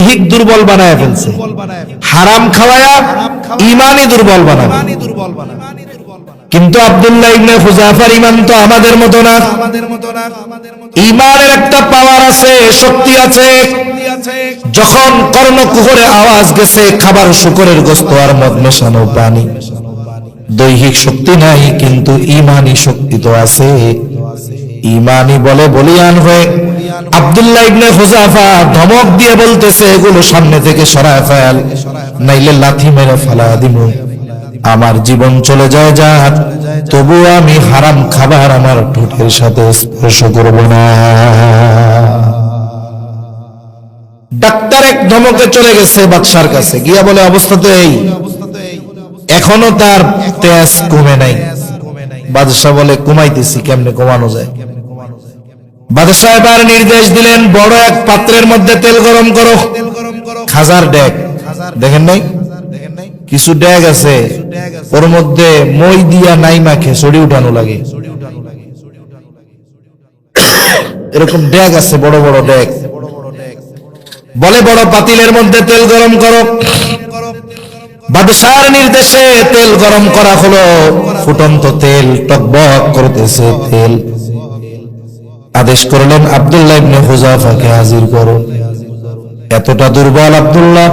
দৈহিক দুর্বল বানায় ফেলছে। হারাম খাওয়ায়া ইমানই দুর্বল কিন্তু আব্দুল্লাহ ইবনে হুজাফার ইমান তো আমাদের মতো না। ইমানের একটা পাওয়ার আছে, শক্তি আছে। যখন কর্ণকুহরে আওয়াজ গেছে, খাবার শুকরের গোস্ত আর মদ মেশানো পানি। দৈহিক শক্তি নাই, কিন্তু ইমানি শক্তি তো আছে। ইমানি বলে বলিয়ান হয়ে আব্দুল্লাহ ইবনে হুজাফা ধমক দিয়ে বলতেছে, এগুলো সামনে থেকে সরায় ফেল, নাইলে লাথি মেরে ফেলা আমার জীবন চলে যায় যাক, তবু আমি হারাম খাবার আমার ঠোঁটের সাথে স্পর্শ করব না। ডাক্তার এক ধমকে চলে গেছে বাদশার কাছে, গিয়া বলে, অবস্থা তো এই, এখনও তার তেজ কমে নাই। বাদশাহ বলে, কমাইতেছি, কেমনে কমানো যায়? বাদশাহ নির্দেশ দিলেন, বড় এক পাত্রের মধ্যে তেল গরম করো। খাজার ডেক। দেখেন নাই? কিছু ড্যাগ আছে, ওর মধ্যে মই দিয়া নাই মাখে সরি উঠানো লাগে। এরকম ড্যাগ আছে, বড় বড় ড্যাগ বলে, বড় পাতিলের মধ্যে তেল গরম করো। বাদশার নির্দেশে তেল গরম করা হলো। ফুটন্ত তেল, টকবক করতেছে তেল। আদেশ করলেন, আব্দুল্লাহ ইবনে হুজাফাকে হাজির করো। এতটা দুর্বল আব্দুল্লাহ।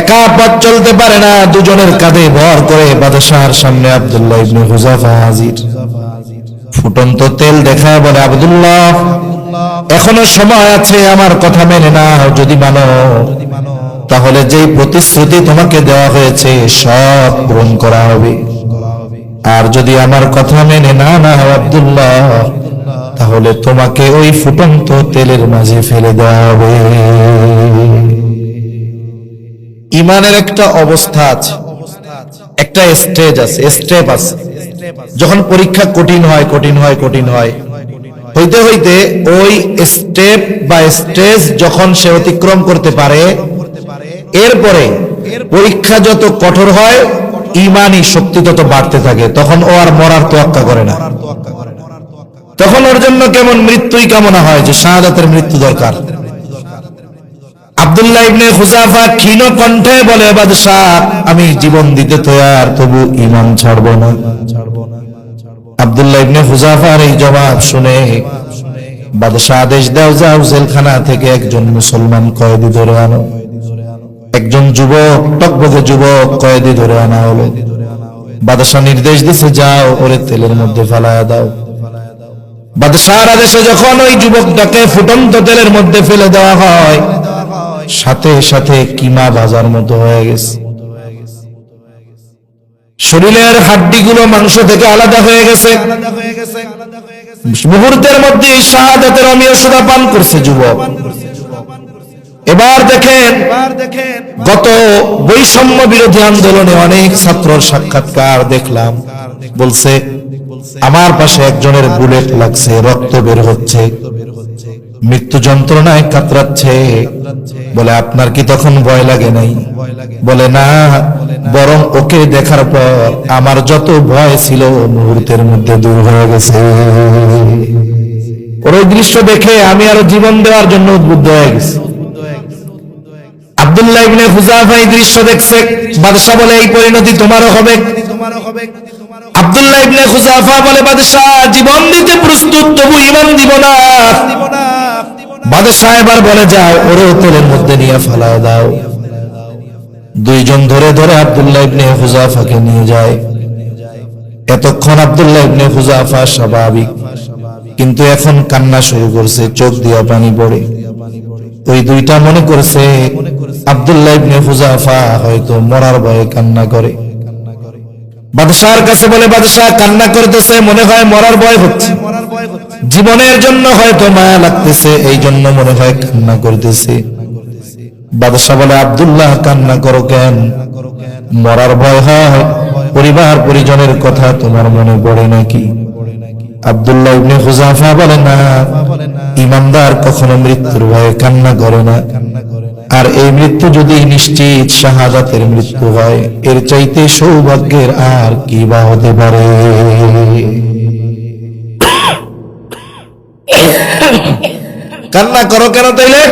একা পথ চলতে পারে না, দুজনের কাঁধে ভর করে বাদশাহর সামনে আব্দুল্লাহ ইবনে হুজাফা হাজির। ফুটন্ত তেল দেখা বলে, আব্দুল্লাহ, এখনও সময় আছে, আমার কথা মেনে না যদি মানো। তাহলে যেই প্রতিশ্রুতি তোমাকে দেওয়া হয়েছে, সব পূরণ করা হবে। আর যদি আমার কথা মেনে না না আব্দুল্লাহ তাহলে তোমাকে ওই ফুটন্ত তেলের মাঝে ফেলে দেওয়া হবে। ইমানের একটা অবস্থা আছে, একটা স্টেজ আছে স্টেপ আছে। যখন পরীক্ষা কঠিন হয় কঠিন হয় কঠিন হয়। হইতে হইতে ওই স্টেপ বা স্টেজ যখন সে অতিক্রম করতে পারে, এরপরে পরীক্ষা যত কঠোর হয়, ইমানই শক্তি তত বাড়তে থাকে। তখন ও আর মরার তোয়াক্কা করে না। তখন ওর জন্য কেমন মৃত্যুই কামনা হয় যে শাহাদাতের মৃত্যু দরকার। ইবনে হুজাফা ক্ষীণ কণ্ঠে বলে, বাদশাহ, আমি জীবন দিতে তবু ইমান ছাড়ব না। ইবনে হুজাফার এই জবাব শুনে বাদশাহ আদেশ দাও, যাও জেলখানা থেকে একজন মুসলমান কয়েদি ধরে আনো। একজন যুবক টকবকে যুবক কয়েদি ধরে আনা হলো। বাদশাহ নির্দেশ দিছে, যাও, ওরে তেলের মধ্যে ফেলায়া দাও। বাদশাহর আদেশে যখন ওই যুবকটাকে ফুটন্ত তেলের মধ্যে ফেলে দেওয়া হয়, সাথে সাথে কিমা বাজার মতো হয়ে গেছে। শরীরের হাড্ডিগুলো মাংস থেকে আলাদা হয়ে গেছে। মুহূর্তের মধ্যে শাহাদাতের অমীয় সুদা পান করছে যুবক। এবার দেখেন, গত বৈষম্য বিরোধী আন্দোলনে অনেক ছাত্রর সাক্ষাৎকার দেখলাম। বলছে আমার পাশে একজনের বুলেট লাগছে, রক্ত বের হচ্ছে। মৃত্যু যন্ত্রণায় কাতরাচ্ছে। বলে, আপনার কি তখন ভয় লাগে নাই? বলে, না, বরং ওকে দেখার পর আমার যত ভয় ছিল মুহূর্তের মধ্যে দূর হয়ে গেছে। ওই দৃশ্য দেখে আমি আরও জীবন দেওয়ার জন্য উদ্বুদ্ধ হয়ে গেছি। আব্দুল্লাহ ইবনে হুজাফা এই দৃশ্য দেখছে। বাদশাহ বলে, এই পরিণতি তোমারও হবে। আব্দুল্লাহ ইবনে হুজাফা বলে, বাদশাহ, জীবন দিতে প্রস্তুত, তবু ইমান দিব না। বাদশাহ এবার বলে, যাও ওরেও তেলের মধ্যে নিয়ে দাও। দুইজন ধরে ধরে ইবনে হুজাফাকে নিয়ে যায়। এতক্ষণ আব্দুল্লাহ ইবনে হুজাফা স্বাভাবিক, কিন্তু এখন কান্না শুরু করছে, চোখ দিয়া পানি পড়ে। ওই দুইটা মনে করছে, আব্দুল্লাহ ইবনে হুজাফা হয়তো মরার ভয়ে কান্না করে। বাদশাহর কাছে বলে, বাদশাহ, কান্না করতেছে, মনে হয় মরার ভয় হচ্ছে। জীবনের জন্য হয়তো মায়া লাগতেছে এই জন্য মনে হয় কান্না করতেছে। বাদশাহ বলে, আব্দুল্লাহ, কান্না করো কেন? মরার ভয় হয়। পরিবার, পরিজনের কথা তোমার মনে পড়ে নাকি? আব্দুল্লাহ ইবনে হুজাফা বলে, না। ইমানদার কখনো মৃত্যুর ভয়ে কান্না করে না। আর এই মৃত্যু যদি নিশ্চিত শাহাদাতের মৃত্যু হয়, এর চাইতে সৌভাগ্যের আর কি বা হতে পারে? কান্না করো কেন তাইলে?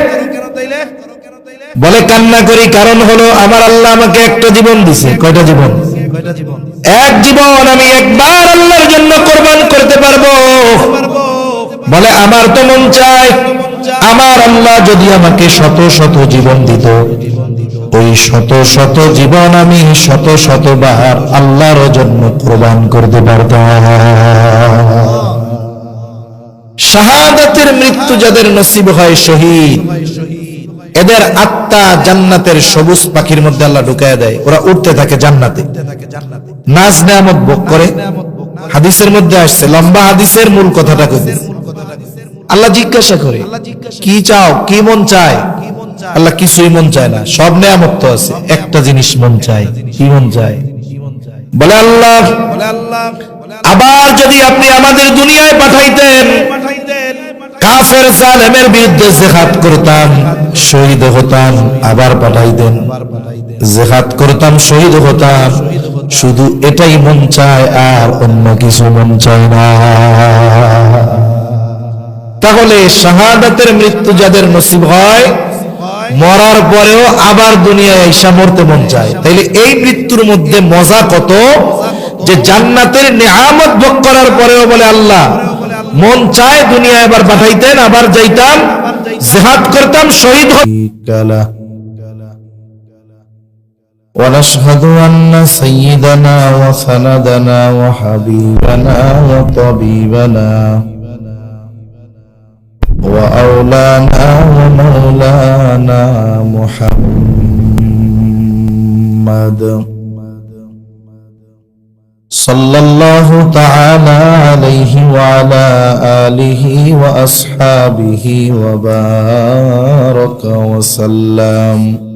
বলে কান্না করি কারণ হলো আমার আল্লাহ আমাকে একটা জীবন দিছে। কয়টা জীবন? এক জীবন আমি একবার আল্লাহর জন্য কোরবান করতে পারব। বলে আমার তো মন চায় আমার আল্লাহ যদি আমাকে শত শত জীবন দিত, ওই শত শত জীবন আমি শত শতবার আল্লাহর জন্য কোরবান করতে পারতাম। শাহাদাতের মৃত্যু যাদের নসিব হয় শহীদ, এদের আত্মা জান্নাতের সবুজ পাখির মধ্যে আল্লাহ ঢুকায় দেয়। ওরা উঠতে থাকে জান্নাতে। নাজ নেয়ামত ভোগ করে। হাদিসের মধ্যে আসছে, লম্বা হাদিসের মূল কথাটা কই আল্লাহ জিজ্ঞাসা করে কি চাও? কি মন চায়? আল্লাহ কিছুই মন চায় না। সব নেয়ামত তো আছে। একটা জিনিস মন চায়। কি মন চায়? বলে আল্লাহ আবার যদি আপনি আমাদের দুনিয়ায় পাঠাইতেন কাফের জালেমের বিরুদ্ধে জেহাদ করতাম শহীদ হতাম আবার পাঠাইতেন। জেহাদ করতাম শহীদ হতাম। শুধু এটাই মন চায় আর অন্য কিছু মন চায় না। তাহলে শাহাদাতের মৃত্যু যাদের নসিব হয় মরার পরেও আবার দুনিয়ায় এসা মরতে মন চায় তাইলে এই মৃত্যুর মধ্যে মজা কত যে জান্নাতের নেহামত ভোগ করার পরেও বলে আল্লাহ মন চায় দুনিয়া এবার পাঠাইতেন আবার যাইতাম জেহাদ করতাম শহীদ হতাম ونشهد أن سيدنا وسندنا وحبيبنا وطبيبنا وأولانا ومولانا محمد. صلى الله تعالى عليه وعلى آله وأصحابه وبارك وسلم.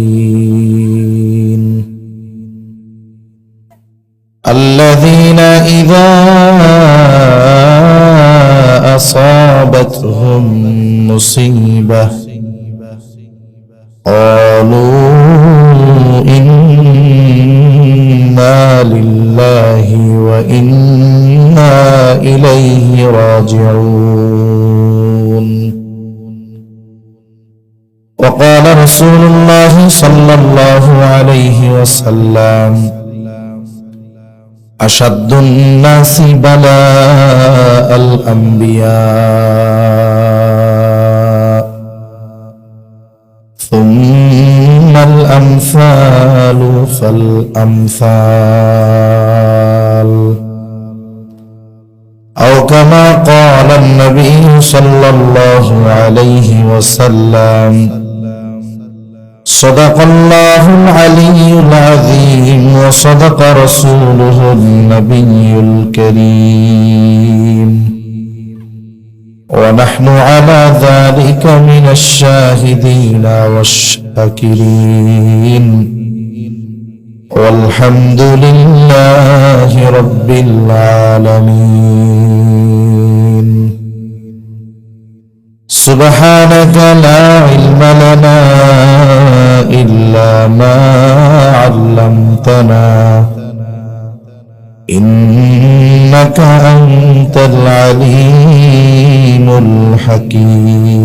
الذين إذا أصابتهم مصيبة قالوا إنا لله وإنا إليه راجعون. وقال رسول الله صلى الله عليه وسلم أشد الناس بلاء الأنبياء. ثم الأمثال فالأمثال. أو كما قال النبي صلى الله عليه وسلم صدق الله العلي العظيم وصدق رسوله النبي الكريم. ونحن على ذلك من الشاهدين والشاكرين. والحمد لله رب العالمين. سبحانك لا علم لنا إلا ما علمتنا إنك أنت العليم الحكيم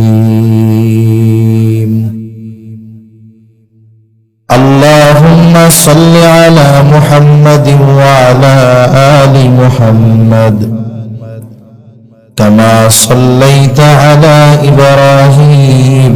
اللهم صل على محمد وعلى آل محمد كما صليت على إبراهيم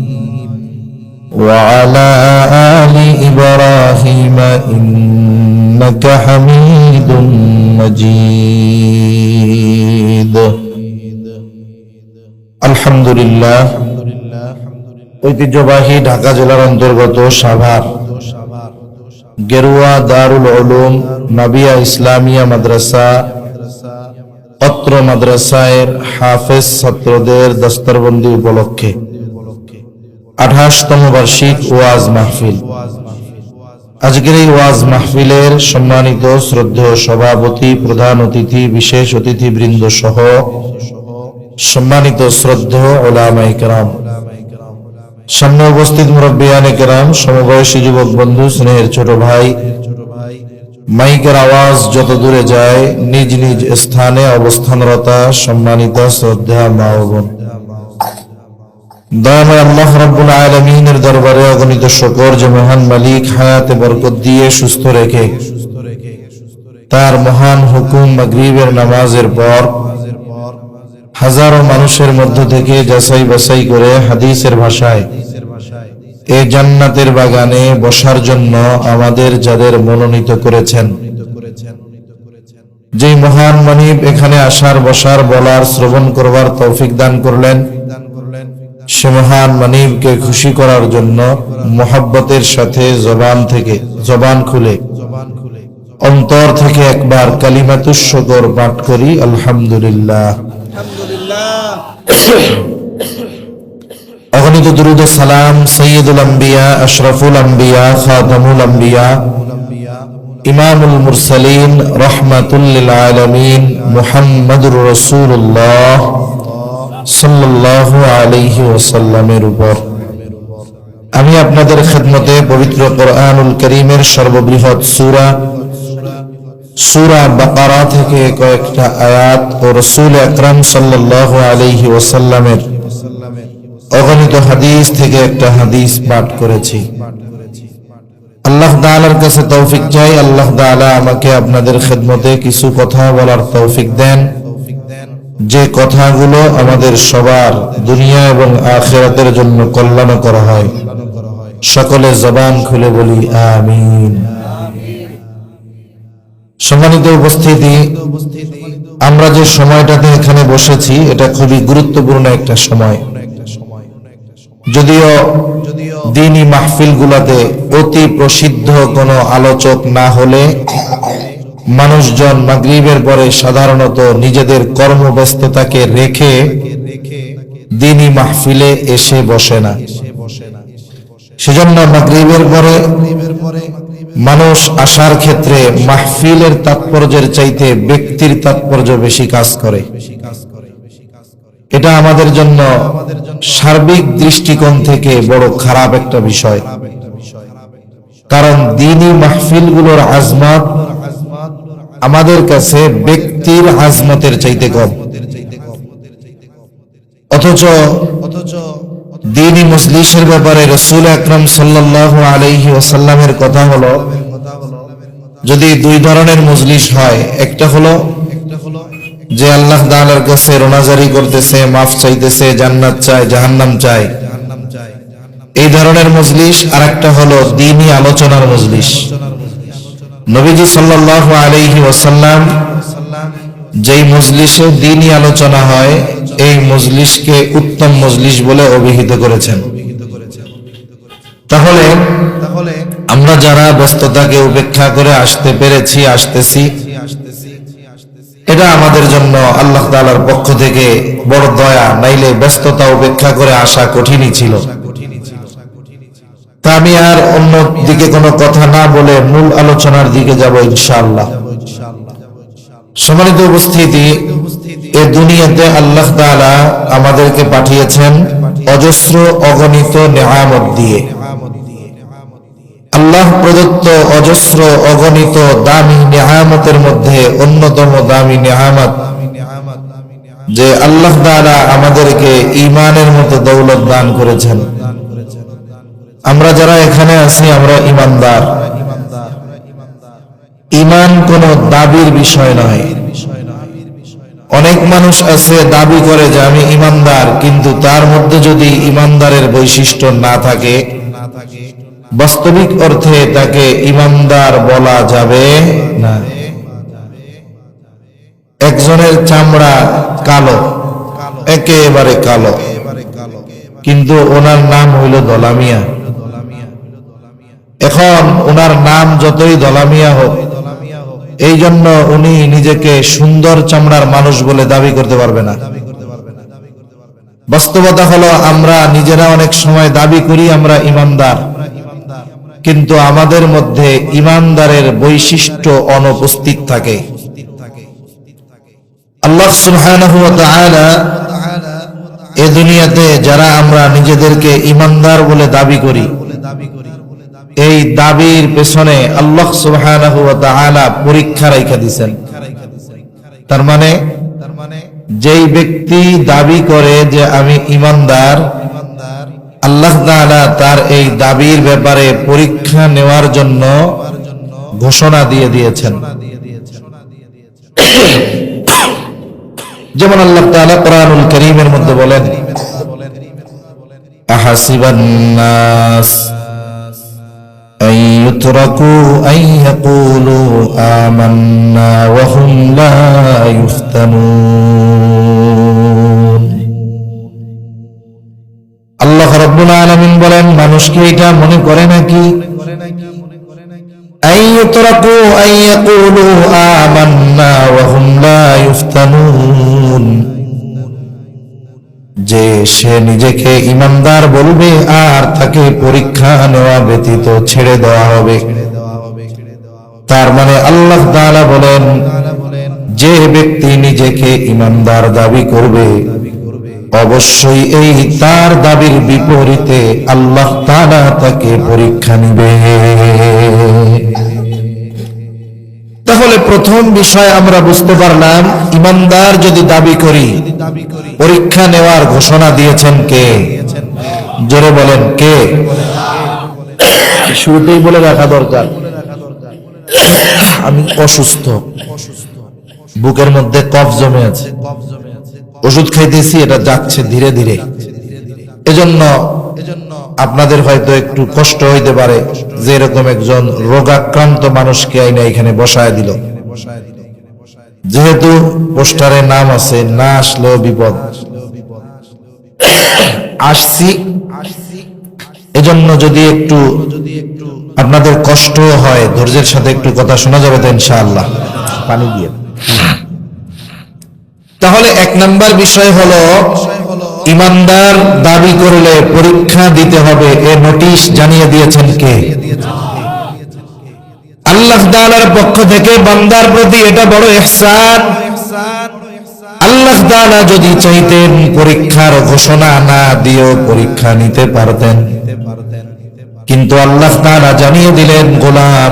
وعلى آل إبراهيم إنك حميد مجيد الحمد لله ঐতিহ্যবাহী ঢাকা জেলার অন্তর্গত সাভার গেরুয়া দারুল উলুম নাবিয়া ইসলামিয়া মাদ্রাসা অত্র মাদ্রাসায়ের হাফেজ ছাত্রদের দস্তরবন্দি উপলক্ষে আঠাশতম বার্ষিক ওয়াজ মাহফিল। আজকের এই ওয়াজ মাহফিলের সম্মানিত শ্রদ্ধেয় সভাপতি, প্রধান অতিথি, বিশেষ অতিথি বৃন্দ সহ সম্মানিত শ্রদ্ধেয় ওলামাই সামনে উপস্থিত মুরব্বিয়ানে কেরাম, সমবয়সী যুবক বন্ধু, স্নেহের ছোট ভাই। মাইকের আওয়াজ যত দূরে যায়, নিজ নিজ স্থানে অবস্থানরতা সম্মানিত শ্রদ্ধা মা বোন। মানুষের মধ্য থেকে যাচাই বাছাই করে হাদিসের ভাষায় এ জান্নাতের বাগানে বসার জন্য আমাদের যাদের মনোনীত করেছেন। যে মহান মানিব এখানে আসার, বসার, বলার, শ্রবণ করবার তৌফিক দান করলেন। সে মহান মানিবকে খুশি করার জন্য মোহাব্বতের সাথে জবান থেকে, জবান খুলে, অন্তর থেকে একবার কালিমাতুস শকর পাঠ করি, আলহামদুলিল্লাহ। অগণিত দুরুদ সালাম সৈয়দুল আম্বিয়া, আশরাফুল আম্বিয়া আম্বিয়া, ইমামুল মুরসালিন রহমাতুল্লিল আলামিন, মুহাম্মাদুর রাসূলুল্লাহ। আমি আপনাদের খেদমতে পবিত্র কোরআনুল করিমের সর্ববৃহৎ সূরা সূরা বাকারা থেকে কয়েকটা আয়াত ও রসুল আকরাম সাল্লাল্লাহু আলাইহি ওয়াসাল্লামের অগণিত হাদিস থেকে একটা হাদিস পাঠ করেছি। আল্লাহ তাআলার কাছে তৌফিক চাই। আল্লাহ তাআলা আমাকে আপনাদের খেদমতে কিছু কথা বলার তৌফিক দেন। যে কথাগুলো আমাদের সবার দুনিয়া এবং আখেরাতের জন্য কল্যাণ করা হয়, সকলে জবান খুলে বলি, আমিন। সম্মানিত উপস্থিতি, আমরা যে সময়টাতে এখানে বসেছি, এটা খুবই গুরুত্বপূর্ণ একটা সময়। যদিও দিনী মাহফিল গুলাতে অতি প্রসিদ্ধ কোনো আলোচক না হলে মানুষজন মাগরিবের পরে সাধারণত নিজেদের কর্মব্যস্ততাকে রেখে দিনী মাহফিলে এসে বসে না। সেজন্য মাগরিবের পরে মানুষ আসার ক্ষেত্রে মাহফিলের তাৎপর্যের চাইতে ব্যক্তির তাৎপর্য বেশি কাজ করে। এটা আমাদের জন্য সার্বিক দৃষ্টিকোণ থেকে বড় খারাপ একটা বিষয়। কারণ দিনই মাহফিলগুলোর আজমত আমাদের কাছে ব্যক্তির আজমতের চাইতে কম। অথচ দিনই মজলিসের ব্যাপারে রসুল আকরম সাল্লাহ আলহি ওসাল্লামের কথা হলো, যদি দুই ধরনের মজলিস হয়, একটা হলো যে আল্লাহ দালার কাছে রোনাজারি করতেছে, মাফ চাইতেছে, জান্নাত চায়, জাহান্নাম চায়। এই ধরনের মজলিস আর একটা হলো দিনই আলোচনার মজলিস। নবীজি সাল্লাহ আলহি ওসাল্লাম যেই মজলিসে দিনই আলোচনা হয়, এই মজলিসকে উত্তম মজলিস বলে অভিহিত করেছেন। তাহলে আমরা যারা ব্যস্ততাকে উপেক্ষা করে আসতে পেরেছি, আসতেছি, এটা আমাদের জন্য আল্লাহ তালার পক্ষ থেকে বড় দয়া, নাইলে ব্যস্ততা উপেক্ষা করে আসা কঠিনই ছিল। তা আমি আর অন্য দিকে কোনো কথা না বলে মূল আলোচনার দিকে যাব ইনশাআল্লাহ। সম্মানিত উপস্থিতি, এ দুনিয়াতে আল্লাহ তাআলা আমাদেরকে পাঠিয়েছেন অজস্র অগণিত নেয়ামত দিয়ে। আল্লাহ প্রদত্ত অজস্র অগণিত দামি নেহামতের মধ্যে অন্যতম দামি নেহামত যে আল্লাহ তাআলা আমাদেরকে ইমানের মতো দৌলত দান করেছেন। আমরা যারা এখানে আছি, আমরা ইমানদার। ইমান কোন দাবির বিষয় নয়। অনেক মানুষ আছে দাবি করে যে আমি ইমানদার, কিন্তু তার মধ্যে যদি ইমানদারের বৈশিষ্ট্য না থাকে, বাস্তবিক অর্থে তাকে ইমানদার বলা যাবে না। একজনের চামড়া কালো, একেবারে কালো, কিন্তু ওনার নাম হইল দলামিয়া। এখন ওনার নাম যতই দলামিয়া হোক, এই জন্য উনি নিজেকে সুন্দর চামড়ার মানুষ বলে দাবি করতে পারবে না। বাস্তবতা হলো আমরা নিজেরা অনেক সময় দাবি করি আমরা ইমানদার, কিন্তু আমাদের মধ্যে ইমানদারের বৈশিষ্ট্য অনুপস্থিত থাকে। আল্লাহ সুবহানাহু ওয়া তাআলা এ দুনিয়াতে যারা আমরা নিজেদেরকে ইমানদার বলে দাবি করি এই দাবির পেছনে আল্লাহ তাআলা পরীক্ষা রাখা দিবেন তার মানে যেই ব্যক্তি দাবি করে যে আমি ইমানদার আল্লাহ তার এই দাবির ব্যাপারে পরীক্ষা নেওয়ার জন্য ঘোষণা দিয়ে দিয়েছেন। যেমন আল্লাহ কারীমের মধ্যে বলেন, আহাসিবান أن يتركوا أن يقولوا آمنا وهم لا يفتنون আল্লাহ রব্বুল আলামিন বলেন মানুষকে এটা মনে করে নাকি أن يتركوا أن يقولوا آمنا وهم لا يفتنون যে সে নিজেকে ইমানদার বলবে আর তাকে পরীক্ষা নেওয়া ব্যতীত ছেড়ে দেওয়া হবে। তার মানে আল্লাহ তাআলা বলেন, যে ব্যক্তি নিজেকে ইমানদার দাবি করবে, অবশ্যই এই তার দাবির বিপরীতে আল্লাহ তাআলা তাকে পরীক্ষা নিবে। প্রথম বিষয় আমরা বুঝতে পারলাম ইমানদার যদি দাবি করি পরীক্ষা নেওয়ার ঘোষণা দিয়েছেন কে? জোরে বলেন কে? শুরুতেই বলে রাখা দরকার। আমি অসুস্থ। বুকের মধ্যে কফ জমে আছে। ওষুধ খাইতেছি এটা যাচ্ছে ধীরে ধীরে। এজন্য আপনাদের হয়তো একটু কষ্ট হইতে পারে যে এরকম একজন রোগাক্রান্ত মানুষকে আইনা এখানে বসায় দিল। যেহেতু পোস্টারে নাম আছে, না আসলেও বিপদ। আসছি। এজন্য যদি একটু আপনাদের কষ্ট হয়, ধৈর্যের সাথে একটু কথা শোনা যাবে তো ইনশাআল্লাহ। পানি দিয়ে। তাহলে এক নাম্বার বিষয় হলো, ইমানদার দাবি করলে পরীক্ষা দিতে হবে। এ নোটিশ জানিয়ে দিয়েছেন কে? আল্লাহ তাআলার পক্ষ থেকে বান্দার প্রতি এটা বড় ইহসান। আল্লাহ তাআলা যদি চাইতেন পরীক্ষার ঘোষণা না দিয়েও পরীক্ষা নিতে পারতেন। কিন্তু আল্লাহ তাআলা জানিয়ে দিলেন, গোলাম,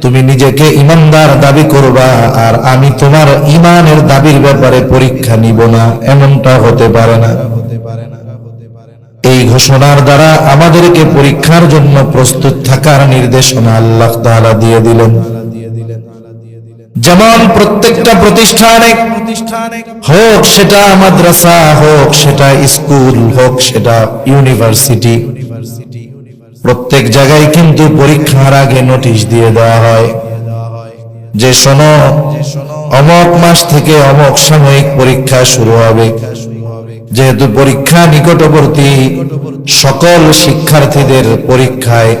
তুমি নিজেকে ইমানদার দাবি করবা আর আমি তোমার ইমানের দাবির ব্যাপারে পরীক্ষা নিব না। এমনটা হতে পারে না। এই ঘোষণার দ্বারা আমাদেরকে পরীক্ষার জন্য প্রস্তুত থাকার নির্দেশনা আল্লাহ তাআলা দিয়ে দিলেন। যেমন প্রত্যেকটা প্রতিষ্ঠানে হোক সেটা মাদ্রাসা, হোক সেটা স্কুল, হোক সেটা ইউনিভার্সিটি, প্রত্যেক জায়গায় কিন্তু পরীক্ষার আগে নোটিশ দিয়ে দেওয়া হয় যে শোনো, অমক মাস থেকে অমক সাময়িক পরীক্ষা শুরু হবে। যেহেতু পরীক্ষা নিকটবর্তী সকল শিক্ষার্থীদের পরীক্ষায়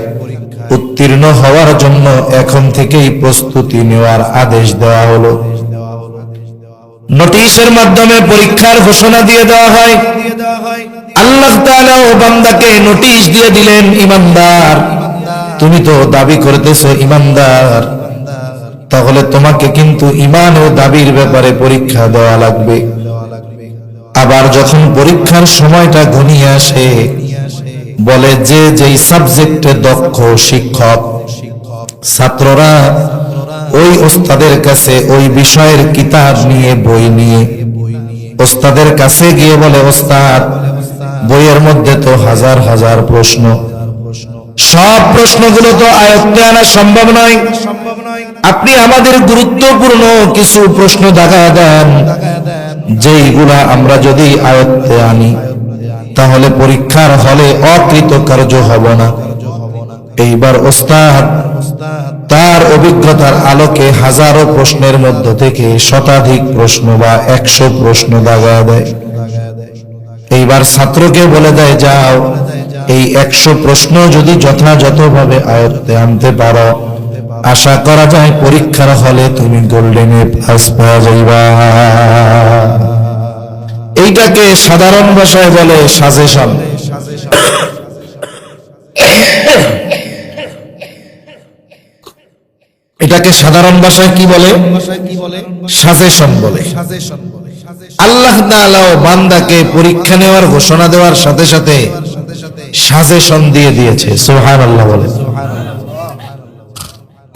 উত্তীর্ণ হওয়ার জন্য এখন থেকেই প্রস্তুতি নেওয়ার আদেশ দেওয়া হলো। নোটিশের মাধ্যমে পরীক্ষার ঘোষণা দিয়ে দেওয়া হয়। আল্লাহ তাআলা ও বান্দাকে নোটিশ দিয়ে দিলেন, ইমানদার, তুমি তো দাবি করতেছো ইমানদার। তাহলে তোমাকে কিন্তু ইমান ও দাবির ব্যাপারে পরীক্ষা দেওয়া লাগবে। আবার যখন পরীক্ষার সময়টা ঘনিয়ে আসে, বলে যে যেই সাবজেক্টে দক্ষ শিক্ষক, ছাত্ররা ওই ওস্তাদের কাছে ওই বিষয়ের কিতাব নিয়ে বই নিয়ে, ওস্তাদের কাছে গিয়ে বলে, ওস্তাদ, বইয়ের মধ্যে তো হাজার হাজার প্রশ্ন। সব প্রশ্নগুলো তো আয়ত্তে আনা সম্ভব নয়। আপনি আমাদের গুরুত্বপূর্ণ কিছু প্রশ্ন দেখা দেন। যেইগুলা আমরা যদি আয়ত্তে আনি, তাহলে পরীক্ষার হলে অকৃতকার্য হব না। এইবার ওস্তাদ তার অভিজ্ঞতার আলোকে হাজারো প্রশ্নের মধ্য থেকে শতাধিক প্রশ্ন বা একশো প্রশ্ন দাগা দেয়। এইবার ছাত্রকে বলে দেয়, যাও, এই একশো প্রশ্ন যদি যথাযথভাবে আয়ত্তে আনতে পারো আশা করা যায় পরীক্ষার হলে তুমি গোল্ডেনে প্লাস পাওয়া যাইবা। এইটাকে সাধারণ ভাষায় বলে সাজেশন এটাকে সাধারণ ভাষায় কি বলে? সাজেশন বলে। আল্লাহ তাআলাও বান্দাকে পরীক্ষা নেওয়ার ঘোষণা দেওয়ার সাথে সাথে সাজেশন দিয়ে দিয়েছে। সুহান আল্লাহ বলে।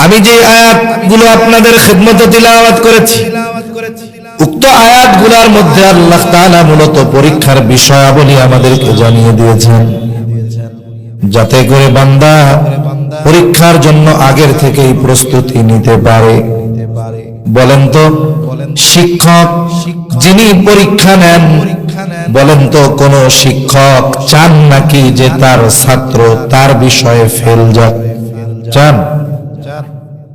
আমি যে আয়াতগুলো আপনাদের খেদমতে তিলাওয়াত করেছি, উক্ত আয়াতগুলোর মধ্যে আল্লাহ তাআলা মূলত পরীক্ষার বিষয়াবলী আমাদেরকে জানিয়ে দিয়েছেন। যাতে করে বান্দা পরীক্ষার জন্য আগের থেকেই প্রস্তুতি নিতে পারে। বলেন তো, শিক্ষক যিনি পরীক্ষা নেন, বলেন তো কোন শিক্ষক চান নাকি যে তার ছাত্র তার বিষয়ে ফেল যাক? চান?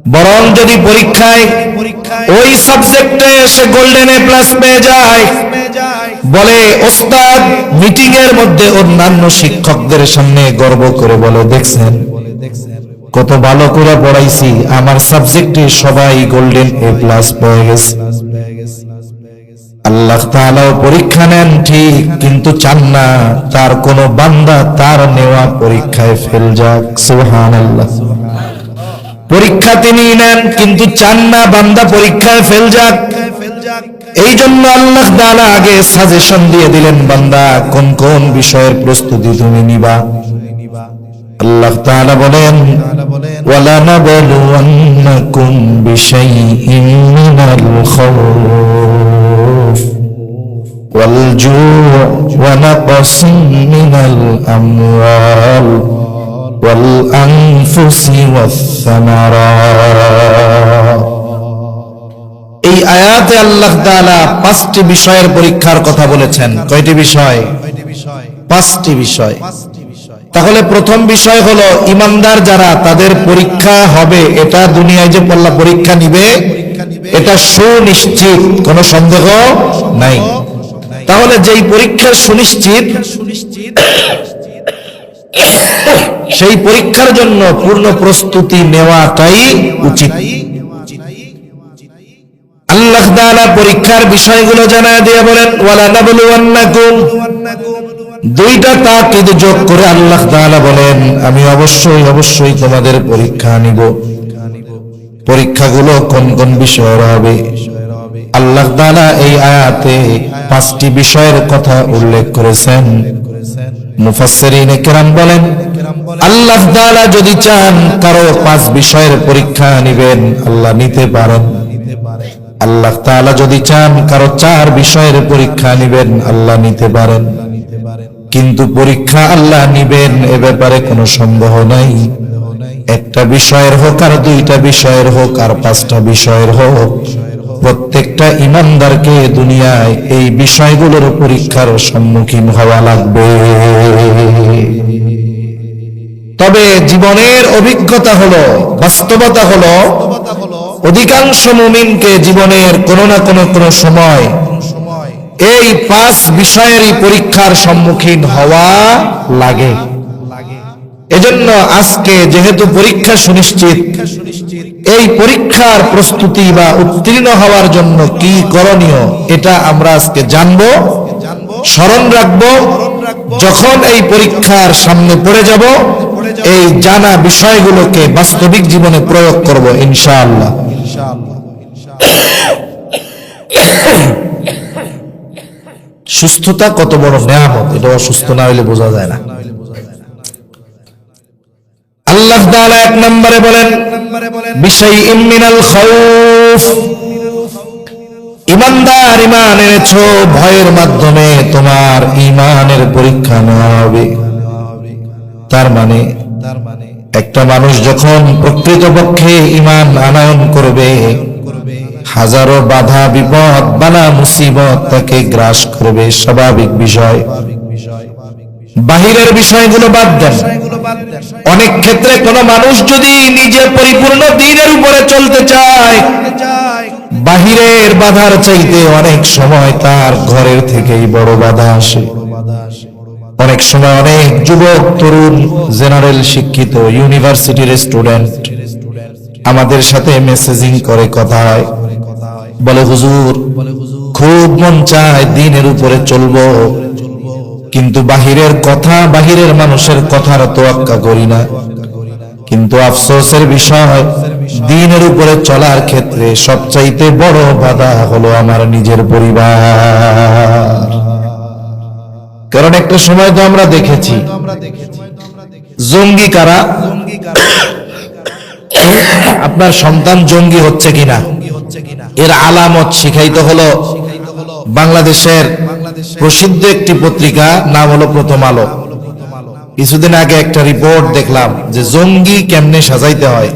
বরং যদি পরীক্ষায় ওই সাবজেক্টে সে গোল্ডেন এ প্লাস পেয়ে যায়, বলে ওস্তাদ মিটিং এর মধ্যে অন্যান্য শিক্ষকদের সামনে গর্ব করে বলে, দেখছেন, কত ভালো করে পড়াইছি, আমার সাবজেক্টে সবাই গোল্ডেন এ প্লাস পেয়ে গেছে। আল্লাহ তাআলাও পরীক্ষা নেন ঠিক, কিন্তু চান না, তার কোন বান্দা তার নেওয়া পরীক্ষায় ফেল যাক। সুবহানাল্লাহ। পরীক্ষা তিনি নেন, কিন্তু চান না, বান্দা পরীক্ষায় ফেল যাক। এই জন্য আল্লাহ দালা আগে সাজেশন দিয়ে দিলেন, বান্দা, কোন কোন বিষয়ের প্রস্তুতি তুমি নিবা? আল্লাহ তালা বলেন ওয়ালা নাবলুওয়ান্নাকুম বিশাইইন মিনাল والأنفس والثمرات এই আয়াতে আল্লাহ তাআলা পাঁচটি বিষয়ের পরীক্ষার কথা বলেছেন কয়টি বিষয় পাঁচটি বিষয় তাহলে প্রথম বিষয় হলো ইমানদার যারা তাদের পরীক্ষা হবে এটা দুনিয়ায় যে পল্লা পরীক্ষা নিবে এটা সুনিশ্চিত কোনো সন্দেহ নাই তাহলে যেই পরীক্ষা সুনিশ্চিত সেই পরীক্ষার জন্য পূর্ণ প্রস্তুতি নেওয়াটাই উচিত। আল্লাহ পরীক্ষার বিষয়গুলো জানায় দিয়ে বলেন, ওয়ালা নাবলুওয়ান্নাকুম। দুইটা তাকিদ যোগ করে আল্লাহ তাআলা বলেন, আমি অবশ্যই অবশ্যই তোমাদের পরীক্ষা নিব পরীক্ষাগুলো কোন কোন বিষয়ের হবে? আল্লাহ তাআলা এই আয়াতে পাঁচটি বিষয়ের কথা উল্লেখ করেছেন। পরীক্ষা আল্লাহ নিতে পারেন। আল্লাহ যদি চান কারও চার বিষয়ের পরীক্ষা আল্লাহ নিতে পারেন। কিন্তু পরীক্ষা আল্লাহ নিবেন এ ব্যাপারে কোনো সন্দেহ নাই। একটা বিষয়ের হোক আর দুইটা বিষয়ের হোক আর পাঁচটা বিষয়ের হোক। প্রত্যেকটা ইমানদারকে দুনিয়ায় এই বিষয়গুলোর পরীক্ষার সম্মুখীন হওয়া লাগবে। তবে জীবনের অভিজ্ঞতা হলো, বাস্তবতা হলো, অধিকাংশ মুমিনকে জীবনের কোনো না কোনো কোনো সময় এই পাঁচ বিষয়েরই পরীক্ষার সম্মুখীন হওয়া লাগে। এজন্য আজকে যেহেতু পরীক্ষা সুনিশ্চিত এই পরীক্ষার প্রস্তুতি বা উত্তীর্ণ হওয়ার জন্য কি করণীয়, এটা আমরা আজকে জানব, স্মরণ রাখব, যখন এই পরীক্ষার সামনে পড়ে যাব, এই জানা বিষয়গুলোকে বাস্তবিক জীবনে প্রয়োগ করব, ইনশাআল্লাহ। সুস্থতা কত বড় নেয়ামত এটা অসুস্থ না হইলে বোঝা যায় না। আল্লাহ এক নম্বরে বলেন ইমানদার ইমান এনেছ, ভয়ের মাধ্যমে তোমার ইমানের পরীক্ষা নেওয়া হবে। তার মানে একটা মানুষ যখন প্রকৃতপক্ষে ইমান আনায়ন করবে, হাজারো বাধা, বিপদ বালা মুসিবত তাকে গ্রাস করবে, স্বাভাবিক বিষয়। বাহিরের বিষয়গুলো বাদ দেন। অনেক ক্ষেত্রে কোন মানুষ যদি নিজে পরিপূর্ণ দিনের উপরে চলতে চায়, বাহিরের বাধার চাইতে অনেক সময় তার ঘরের থেকেই বড় বাধা আসে। অনেক সময় অনেক যুবক, তরুণ, জেনারেল শিক্ষিত, ইউনিভার্সিটির স্টুডেন্ট আমাদের সাথে মেসেজিং করে কথা হয় বলে, হুজুর, খুব মন চায় দিনের উপরে চলবো। কিন্তু বাহিরের কথা, বাহিরের মানুষের কথার তোয়াক্কা করি না। কিন্তু আফসোসের বিষয়, দিনের উপরে চলার ক্ষেত্রে সবচাইতে বড় বাধা হলো আমার নিজের পরিবার। কারণ একটা সময় তো আমরা দেখেছি, জঙ্গি কারা? আপনার সন্তান জঙ্গি হচ্ছে কিনা? এর আলামত শিখাইতে হলো বাংলাদেশের প্রসিদ্ধ একটি পত্রিকা, নাম হলো প্রথম আলো। কিছুদিন আগে একটা রিপোর্ট দেখলাম যে জঙ্গি কেমনে সাজাইতে হয়।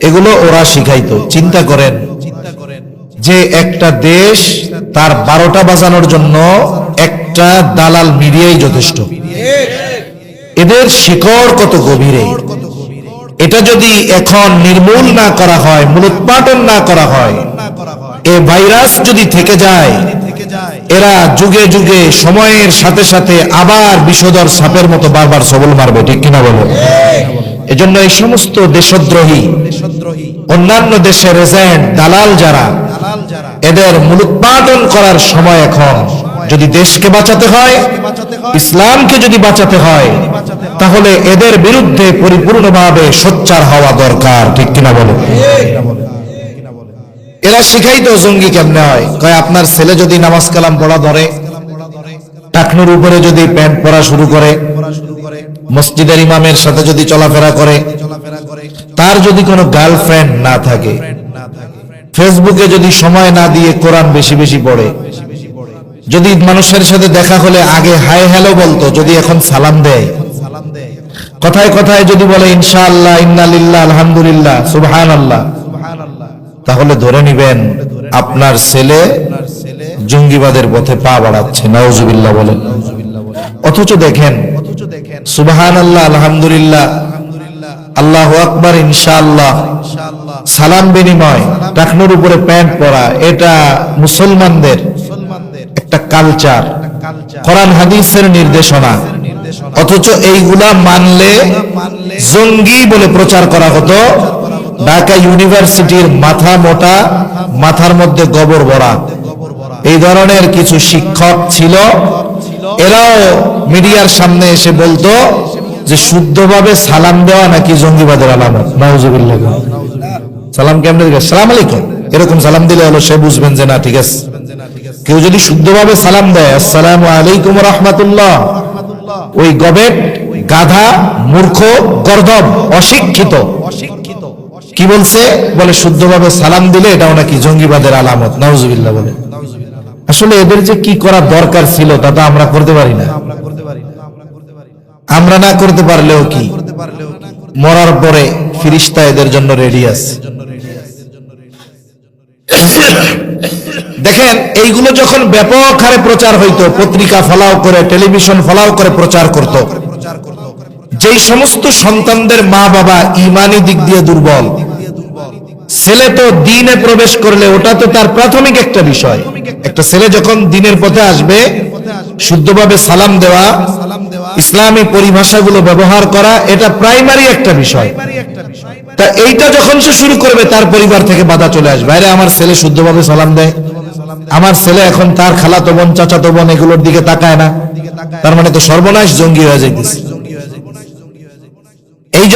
এগুলো ওরা শিখাইতো। চিন্তা করেন যে একটা দেশ তার বারোটা বাজানোর জন্য একটা দালাল মিডিয়াই যথেষ্ট। এদের শিকড় কত গভীরে। এটা যদি এখন নির্মূল না করা হয়, মূলোৎপাটন না করা হয় এ ভাইরাস যদি থেকে যায়, এরা যুগে যুগে সময়ের সাথে সাথে আবার বিষধর সাপের মতো বারবার সবল মারবে, ঠিক কিনা বলো? এজন্য এই সমস্ত দেশদ্রোহী, অন্যান্য দেশের এজেন্ট, দালাল যারা, এদের মূলোৎপাটন করার সময় এখন যদি দেশকে বাঁচাতে হয়, ইসলামকে যদি বাঁচাতে হয়, তাহলে এদের বিরুদ্ধে পরিপূর্ণভাবে সোচ্চার হওয়া দরকার, ঠিক কিনা বলো? এরা শিখাই তো জঙ্গি কেমনে হয়? কয়, আপনার ছেলে যদি নামাজ কালাম পড়া ধরে, টাকনুর উপরে যদি প্যান্ট পরা শুরু করে, মসজিদের ইমামের সাথে যদি চলাফেরা করে, তার যদি কোনো গার্লফ্রেন্ড না থাকে, ফেসবুকে যদি সময় না দিয়ে কোরআন বেশি বেশি পড়ে, যদি মানুষের সাথে দেখা হলে আগে হাই হ্যালো বলতো, যদি এখন সালাম দেয়, কথায় কথায় যদি বলে, ইনশাআল্লাহ, ইন্নালিল্লাহ, আলহামদুলিল্লাহ সুবহান আল্লাহ তাহলে ধরে নিবেন আপনার ছেলে জঙ্গিবাদের পথে পা বাড়াচ্ছে, নাউজুবিল্লাহ বলেন। অথচ দেখেন সুবহান আল্লাহ আলহামদুলিল্লাহ, আল্লাহ আকবার, ইনশাআল্লাহ, সালাম বিনিময়, টাকনোর উপরে প্যান্ট পরা, এটা মুসলমানদের একটা কালচার, কোরআন হাদিসের নির্দেশনা। অথচ এইগুলা মানলে জঙ্গি বলে প্রচার করা হতো ঢাকা ইউনিভার্সিটির মাথা মোটা, মাথার মধ্যে গোবর ভরা এই ধরনের কিছু শিক্ষক ছিল। এরাও মিডিয়ার সামনে এসে বলতো যে, শুদ্ধভাবে সালাম দেওয়া নাকি জঙ্গিবাদের আলামত? নাউজুবিল্লাহ। সালাম কেমনে সালাম আলাইকুম। এরকম সালাম দিলে হলো সে বুঝবেন যে, না, ঠিক আছে। কেউ যদি শুদ্ধভাবে সালাম দেয়, আসসালামু আলাইকুম রহমাতুল্লাহ। ওই গবেট, গাধা, মূর্খ গর্দব অশিক্ষিত কি বলছে? বলে, শুদ্ধভাবে সালাম দিলে এটাও নাকি জঙ্গিবাদের আলামত। নাউজুবিল্লাহ বলে। আসলে এদের যে কি করা দরকার ছিল, তা তো আমরা করতে পারি না। আমরা না করতে পারলেও কি? মরার পরে ফিরিস্তা এদের জন্য রেডি আছে। দেখেন, এইগুলো যখন ব্যাপক হারে প্রচার হইতো, পত্রিকা ফলাও করে, টেলিভিশন ফলাও করে প্রচার করত, যেই সমস্ত সন্তানদের মা বাবা ইমানি দিক দিয়ে দুর্বল ছেলে তো দিনে প্রবেশ করলে ওটা তো তার প্রাথমিক একটা বিষয়। একটা ছেলে যখন দিনের পথে আসবে, শুদ্ধভাবে সালাম দেওয়া, ইসলামী পরিভাষাগুলো ব্যবহার করা, এটা প্রাইমারি একটা বিষয়। তা এইটা যখন সে শুরু করবে, তার পরিবার থেকে বাধা চলে আসবে। আরে আমার ছেলে শুদ্ধভাবে সালাম দেয়। আমার ছেলে এখন তার খালাতো বোন, চাচাতো বোন এগুলোর দিকে তাকায় না। তার মানে তো সর্বনাশ জঙ্গি হয়ে যাইতেছে।